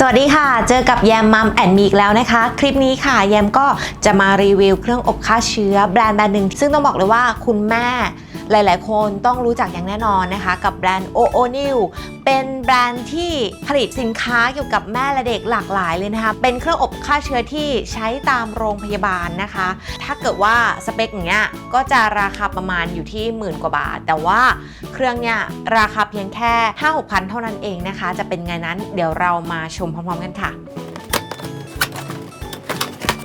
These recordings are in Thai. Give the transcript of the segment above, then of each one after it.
สวัสดีค่ะ เจอกับแยมมัมแอนมีอีกแล้วนะคะ คลิปนี้ค่ะ แยมก็จะมารีวิวเครื่องอบฆ่าเชื้อแบรนด์แบรนด์หนึ่งซึ่งต้องบอกเลยว่าคุณแม่ หลายๆ คนต้องรู้จักอย่างแน่นอนนะคะกับแบรนด์โอโอนิวเป็นแบรนด์ที่ผลิตสินค้าเกี่ยวกับแม่และเด็กหลากหลายเลยนะคะ เป็นเครื่องอบฆ่าเชื้อที่ใช้ตามโรงพยาบาลนะคะ ถ้าเกิดว่าสเปคอย่างเงี้ยก็จะราคาประมาณอยู่ที่หมื่นกว่าบาท แต่ว่าเครื่องเนี่ยราคาเพียงแค่ 5 6พันเท่านั้นเองนะคะ จะเป็นไงนั้นเดี๋ยวเรามาชมพร้อมๆกันค่ะ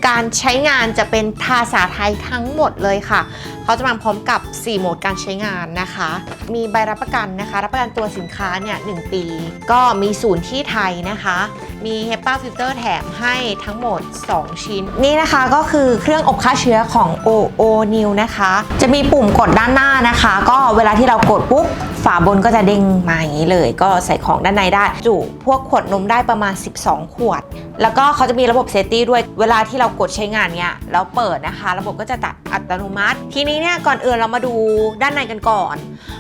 การใช้งานจะเป็นภาษาไทยทั้งหมดเลยค่ะ เขาจะมาพร้อมกับ 4 โหมดการใช้งานนะคะ มีใบรับประกันนะคะ รับประกันตัวสินค้าเนี่ยหปี ก็มีศูนย์ที่ไทยนะคะ มี HEPA filter แถมให้ทั้งหมด 2 ชิ้น นี่นะคะก็คือเครื่องอบฆ่าเชื้อของ OO New นะคะ จะมีปุ่มกดด้านหน้านะคะ ก็เวลาที่เรากดปุ๊บฝาบนก็จะเด้งมาอย่างนี้เลย ก็ใส่ของด้านในได้จุพวกขวดนมได้ประมาณ 12 ขวด แล้วก็เขาจะมีระบบเซฟตี้ด้วยเวลาที่เรากดใช้งานเนี้ยแล้วเปิดนะคะ ระบบก็จะตัดอัตโนมัติ ทีนี้เนี่ยก่อนอื่นเรามาดูด้านในกันก่อน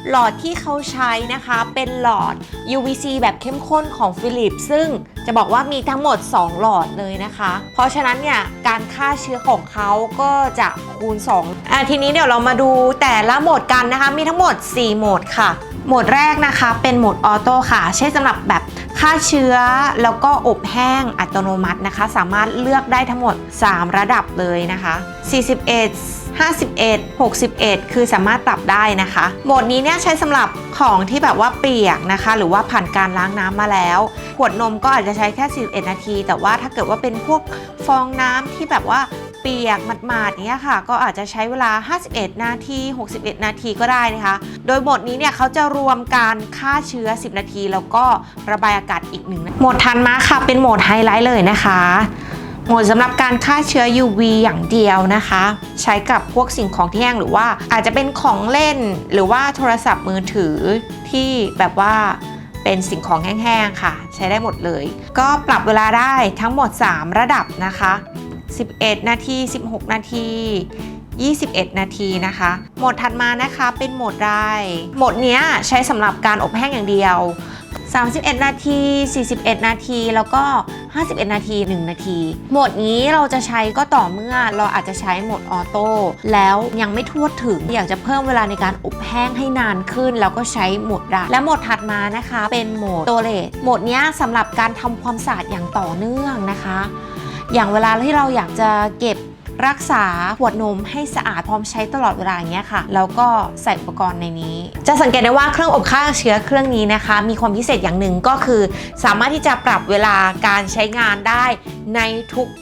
หลอดที่เขาใช้นะคะเป็นหลอด UVC แบบเข้มข้นของฟิลิปซึ่งจะบอกว่าว่ามีทั้งหมด 2 หลอดเลยนะคะ เพราะฉะนั้นเนี่ยการฆ่าเชื้อของเขาก็จะคูณ2อะทีนี้เดี๋ยวเรามาดูแต่ละโหมดกันนะคะ มีทั้งหมด 4 โหมดค่ะ โหมดแรกนะคะ เป็นโหมดออโต้ค่ะ ใช้สำหรับแบบฆ่าเชื้อแล้วก็อบแห้งอัตโนมัตินะคะ สามารถเลือกได้ทั้งหมด 3 ระดับเลยนะคะ 41 51 61 คือสามารถปรับได้นะคะ โหมดนี้เนี่ยใช้สำหรับของที่แบบว่าเปียกนะคะ หรือว่าผ่านการล้างน้ำมาแล้ว ขวดนมก็อาจจะใช้แค่ 41 นาที แต่ว่าถ้าเกิดว่าเป็นพวกฟองน้ำที่แบบว่าเปียกหมาดๆอย่างเงี้ยค่ะ ก็อาจจะใช้เวลา 51 นาที 61 นาทีก็ได้นะคะ โดยโหมดนี้เนี่ยเขาจะรวมการฆ่าเชื้อ 10 นาที แล้วก็ระบายอากาศอีกหนึ่งโหมดทันมาค่ะ เป็นโหมดไฮไลท์เลยนะคะ โหมดสำหรับการฆ่าเชื้อ UV อย่างเดียวนะคะ ใช้กับพวกสิ่งของที่แห้งหรือว่าอาจจะเป็นของเล่นหรือว่าโทรศัพท์มือถือที่แบบว่าเป็นสิ่งของแห้งๆค่ะ ใช้ได้หมดเลย ก็ปรับเวลาได้ทั้งหมด 3 ระดับนะคะ 11 นาที 16 นาที 21 นาทีนะคะ โหมดถัดมานะคะเป็นโหมดได้โหมดเนี้ยใช้สำหรับการอบแห้งอย่างเดียว 31 นาที 41 นาที แล้วก็ 51 นาที 1 นาที โหมดนี้เราจะใช้ก็ต่อเมื่อเราอาจจะใช้โหมดออโต้แล้วยังไม่ทั่วถึง อยากจะเพิ่มเวลาในการอบแห้งให้นานขึ้น แล้วก็ใช้โหมดได้และโหมดถัดมานะคะ เป็นโหมดโตเลตโหมดนี้สำหรับการทำความสะอาดอย่างต่อเนื่องนะคะ อย่างเวลาที่เราอยากจะเก็บ รักษาหวดนมให้สะอาดพร้อมใช้ตลอดเวลาอย่างเงี้ยค่ะ แล้วก็ใส่อุปกรณ์ในนี้ จะสังเกตได้ว่าเครื่องอบฆ่าเชื้อเครื่องนี้นะคะ มีความพิเศษอย่างหนึ่งก็คือ สามารถที่จะปรับเวลาการใช้งานได้ใน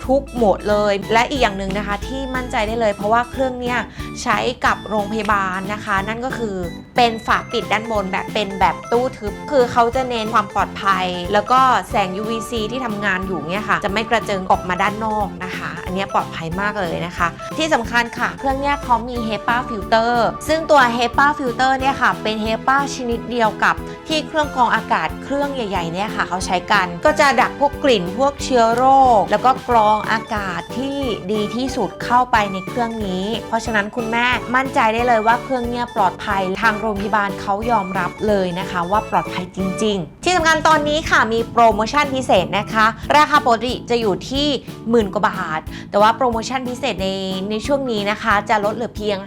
ทุกๆโหมดเลย และอีกอย่างหนึ่งนะคะที่มั่นใจได้เลย เพราะว่าเครื่องเนี้ยใช้กับโรงพยาบาลนะคะ นั่นก็คือเป็นฝาปิดด้านบนแบบเป็นแบบตู้ทึบ คือเขาจะเน้นความปลอดภัย แล้วก็แสง UVC ที่ทำงานอยู่เนี่ยค่ะ จะไม่กระเจิงออกมาด้านนอกนะคะ อันนี้ปลอดภัยมากเลยนะคะ ที่สำคัญค่ะ เครื่องเนี้ยเขามี HEPA filter ซึ่งตัว HEPA filter เนี่ยค่ะ เป็น HEPA ชนิดเดียวกับที่เครื่องกรองอากาศเครื่องใหญ่ๆเนี่ยค่ะเขาใช้กัน ก็จะดักพวกกลิ่นพวกเชื้อโรคแล้วก็กรองอากาศที่ดีที่สุดเข้าไปในเครื่องนี้ เพราะฉะนั้นคุณแม่มั่นใจได้เลยว่าเครื่องเนี้ยปลอดภัยทางโรงพยาบาลเขายอมรับเลยนะคะ ว่าปลอดภัยจริง ๆ ที่สำคัญตอนนี้ค่ะมีโปรโมชั่นพิเศษนะคะ ราคาปกติจะอยู่ที่หมื่นกว่าบาท แต่ว่าโปรโมชั่นพิเศษในในช่วงนี้นะคะ จะลดเหลือเพียง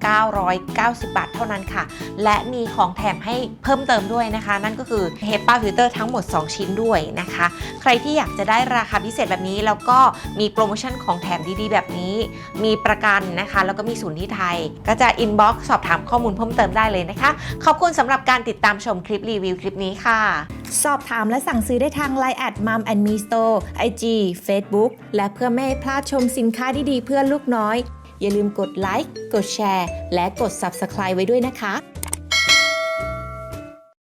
5,990 บาทเท่านั้นค่ะ และมีของแถมให้เพิ่มเติมด้วยนะคะ นั่นก็คือ HEPA filter ทั้งหมด 2 ชิ้นด้วยนะคะ ใครที่อยากจะได้ราคาพิเศษแบบนี้ แล้วก็มีโปรโมชั่นของแถมดีๆ แบบนี้ มีประกันนะคะ แล้วก็มีศูนย์ที่ไทย ก็จะ inbox สอบถามข้อมูลเพิ่มเติมได้เลยนะคะ ขอบคุณสำหรับการติดตามชมคลิปรีวิวคลิปนี้ค่ะสอบถามและสั่งซื้อได้ทาง Line แอดมัมแอนมีสโตร์ไอจีเฟซบุ๊กและเพื่อไม่ให้พลาดชมสินค้าดีๆเพื่อลูกน้อย อย่าลืมกดไลค์กดแชร์และกด Subscribe ไว้ด้วยนะคะ